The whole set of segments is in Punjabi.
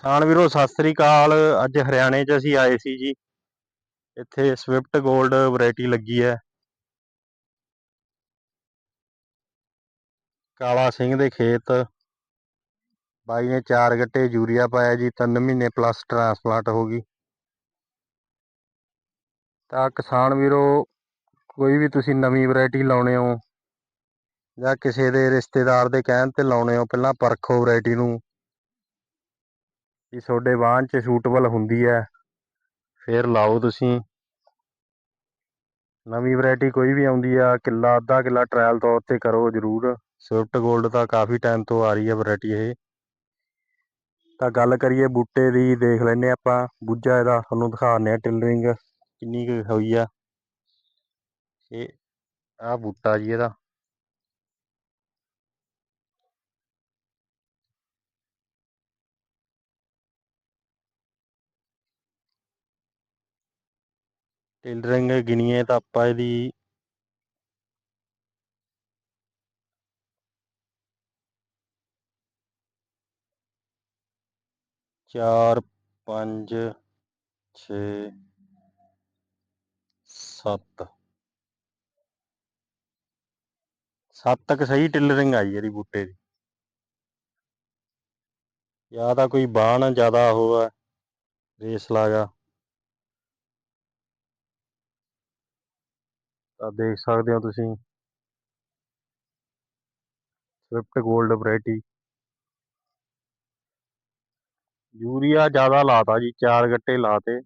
ਕਿਸਾਨ ਵੀਰੋ, ਸਤਿ ਸ੍ਰੀ ਅਕਾਲ। ਅੱਜ ਹਰਿਆਣੇ 'ਚ ਅਸੀਂ ਆਏ ਸੀ ਜੀ। ਇੱਥੇ ਸਵਿਫਟ 골ਡ ਵੈਰਾਈਟੀ ਲੱਗੀ ਹੈ। ਕਾਲਾ ਸਿੰਘ ਦੇ ਖੇਤ। ਬਾਈ ਨੇ ਚਾਰ ਗੱਟੇ ਯੂਰੀਆ ਪਾਇਆ ਜੀ। 3 ਮਹੀਨੇ ਪਲੱਸ ਟਰਾਂਸਪਲਾਂਟ ਹੋ ਗਈ। ਤਾਂ ਕਿਸਾਨ ਵੀਰੋ, ਕੋਈ ਵੀ ਤੁਸੀਂ ਨਵੀਂ ਵੈਰਾਈਟੀ ਲਾਉਣੇ ਹੋ ਜਾਂ ਕਿਸੇ ਦੇ ਰਿਸ਼ਤੇਦਾਰ ਦੇ ਕਹਿਣ ਤੇ ਲਾਉਣੇ ਹੋ, ਪਹਿਲਾਂ ਪਰਖੋ ਵੈਰਾਈਟੀ ਨੂੰ। ਵੀ ਤੁਹਾਡੇ ਵਾਹਨ 'ਚ ਸੂਟੇਬਲ ਹੁੰਦੀ ਹੈ। ਫਿਰ ਲਾਓ ਤੁਸੀਂ। ਨਵੀਂ ਵੈਰਾਈਟੀ ਕੋਈ ਵੀ ਆਉਂਦੀ ਆ, ਕਿੱਲਾ, ਅੱਧਾ ਕਿੱਲਾ ਟ੍ਰਾਇਲ ਤੌਰ ਤੇ ਕਰੋ ਜ਼ਰੂਰ। ਸਵਿਫਟ 골ਡ ਤਾਂ ਕਾਫੀ ਟਾਈਮ ਤੋਂ ਆ ਰਹੀ ਹੈ ਵੈਰਾਈਟੀ ਇਹ। ਤਾਂ ਗੱਲ ਕਰੀਏ ਬੂਟੇ ਦੀ, ਦੇਖ ਲੈਨੇ ਆਪਾਂ। ਬੁੱਝਾ ਇਹਦਾ, ਤੁਹਾਨੂੰ ਦਿਖਾਉਂਦੇ ਆ ਟਿਲਰਿੰਗ ਕਿੰਨੀ ਕੁ ਹੋਈ ਆ। ਇਹ ਆ ਬੂਟਾ ਜੀ ਇਹਦਾ। ਟਿਲਰਿੰਗ ਗਿਣੀਏ ਤਾਂ ਆਪਾਂ ਇਹਦੀ ਚਾਰ, ਪੰਜ, ਛੇ, ਸੱਤ। ਸੱਤ ਤੱਕ ਸਹੀ ਟਿਲਰਿੰਗ ਆਈ ਇਹਦੀ ਬੂਟੇ ਦੀ। ਜਾਂ ਤਾਂ ਕੋਈ ਬਾਣ ਜ਼ਿਆਦਾ ਉਹ ਹੈ ਰੇਸ ਲਾਗਾ ਤਾਂ ਦੇਖ ਸਕਦੇ ਹੋ ਤੁਸੀਂ। ਸਵਿਫਟ 골ਡ ਵੈਰਾਈਟੀ ਯੂਰੀਆ ਜ਼ਿਆਦਾ ਲਾਤਾ ਜੀ, ਚਾਰ ਗੱਟੇ ਲਾਤੇ।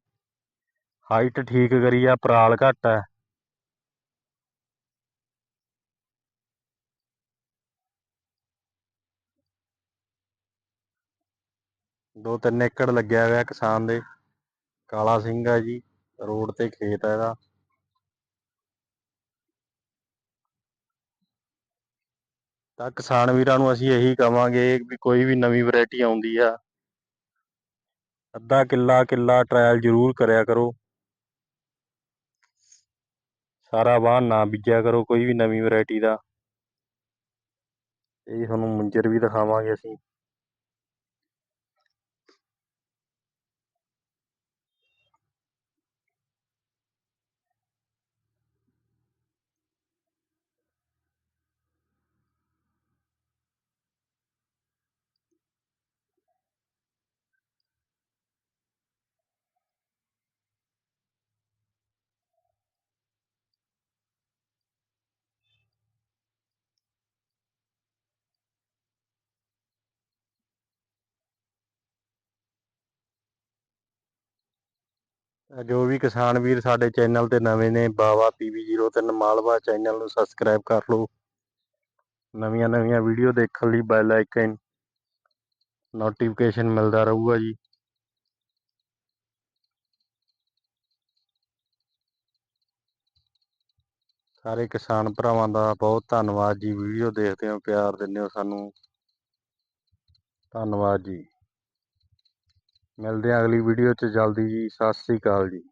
ਹਾਈਟ ਠੀਕ ਕਰੀ ਆ ਪਰਾਲ ਘੱਟ ਹੈ ਦੋ ਤਿੰਨ ਏਕੜ ਲੱਗਿਆ ਹੋਇਆ ਕਿਸਾਨ ਦੇ। ਕਾਲਾ ਸਿੰਘ ਆ ਜੀ, ਰੋਡ ਤੇ ਖੇਤ ਹੈ ਇਹਦਾ। ਤਾਂ ਕਿਸਾਨ ਵੀਰਾਂ ਨੂੰ ਅਸੀਂ ਇਹੀ ਕਵਾਂਗੇ ਵੀ ਕੋਈ ਵੀ ਨਵੀਂ ਵੈਰਾਈਟੀ ਆਉਂਦੀ ਆ, ਅੱਧਾ ਕਿੱਲਾ ਕਿੱਲਾ ਟ੍ਰਾਇਲ ਜ਼ਰੂਰ ਕਰਿਆ ਕਰੋ। ਸਾਰਾ ਵਾਹਨ ਨਾ ਬੀਜਿਆ ਕਰੋ ਕੋਈ ਵੀ ਨਵੀਂ ਵੈਰਾਈਟੀ ਦਾ। ਇਹ ਤੁਹਾਨੂੰ ਮੁੰਜਰ ਵੀ ਦਿਖਾਵਾਂਗੇ ਅਸੀਂ। ਜੋ ਵੀ ਕਿਸਾਨ ਵੀਰ ਸਾਡੇ ਚੈਨਲ ਤੇ ਨਵੇਂ ਨੇ, ਬਾਵਾ ਪੀਵੀ03 ਮਾਲਵਾ ਚੈਨਲ ਨੂੰ ਸਬਸਕ੍ਰਾਈਬ ਕਰ ਲਓ। ਨਵੀਆਂ ਨਵੀਆਂ ਵੀਡੀਓ ਦੇਖਣ ਲਈ ਬੈਲ ਆਈਕਨ ਨੋਟੀਫਿਕੇਸ਼ਨ ਮਿਲਦਾ ਰਹੂਗਾ ਜੀ। ਸਾਰੇ ਕਿਸਾਨ ਭਰਾਵਾਂ ਦਾ ਬਹੁਤ ਧੰਨਵਾਦ ਜੀ। ਵੀਡੀਓ ਦੇਖਦੇ ਹੋ, ਪਿਆਰ ਦਿੰਦੇ ਹੋ ਸਾਨੂੰ। ਧੰਨਵਾਦ ਜੀ। ਮਿਲਦੇ ਹਾਂ ਅਗਲੀ ਵੀਡੀਓ 'ਚ। ਜਲਦੀ ਜੀ ਸਤਿ ਸ੍ਰੀ ਅਕਾਲ ਜੀ।